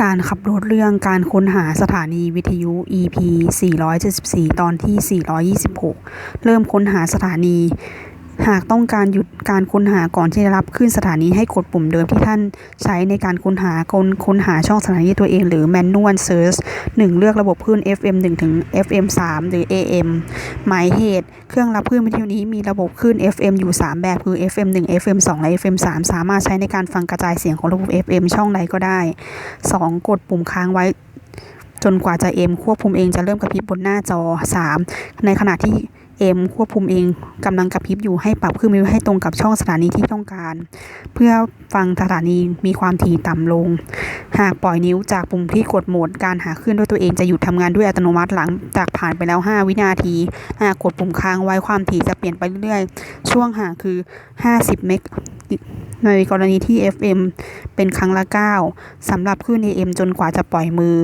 การขับรถเรื่องการค้นหาสถานีวิทยุ EP 474 ตอนที่ 426 เริ่มค้นหาสถานี หากต้องการหยุดการค้นหาก่อนที่จะรับขึ้นสถานีให้กดปุ่มเดิมที่ท่านใช้ในการค้นหาค้นค้นหาช่องสถานีตัวเองหรือ Manual Search 1 เลือกระบบคลื่น FM 1 ถึง FM 3 หรือ AM หมายเหตุ เครื่องรับคลื่นวิทยุนี้มีระบบคลื่น FM อยู่ 3 แบบคือ FM 1 FM 2 และ FM 3 สามารถใช้ในการฟังกระจายเสียงของระบบ FM ช่องใดก็ได้ 2 กดปุ่มค้างไว้จนกว่าจะ M ควบคุมเองจะเริ่มกระพริบบนหน้าจอ 3 ในขณะที่ M ควบคุมเองกำลังกระพริบอยู่ให้ปรับคลื่นวิทยุให้ตรงกับช่องสถานีที่ต้องการ เพื่อฟังสถานีมีความถี่ต่ำลง หากปล่อยนิ้วจากปุ่มที่กดโหมดการหาคลื่นด้วยตัวเองจะหยุดทำงานด้วยอัตโนมัติหลังจากผ่านไปแล้ว 5 วินาที หากกดปุ่มค้างไว้ความถี่จะเปลี่ยนไปเรื่อยๆ ช่วงห่างคือ 50 เมกในกรณีที่ FM เป็นครั้งละ 9สำหรับคลื่น AM จนกว่าจะปล่อยมือ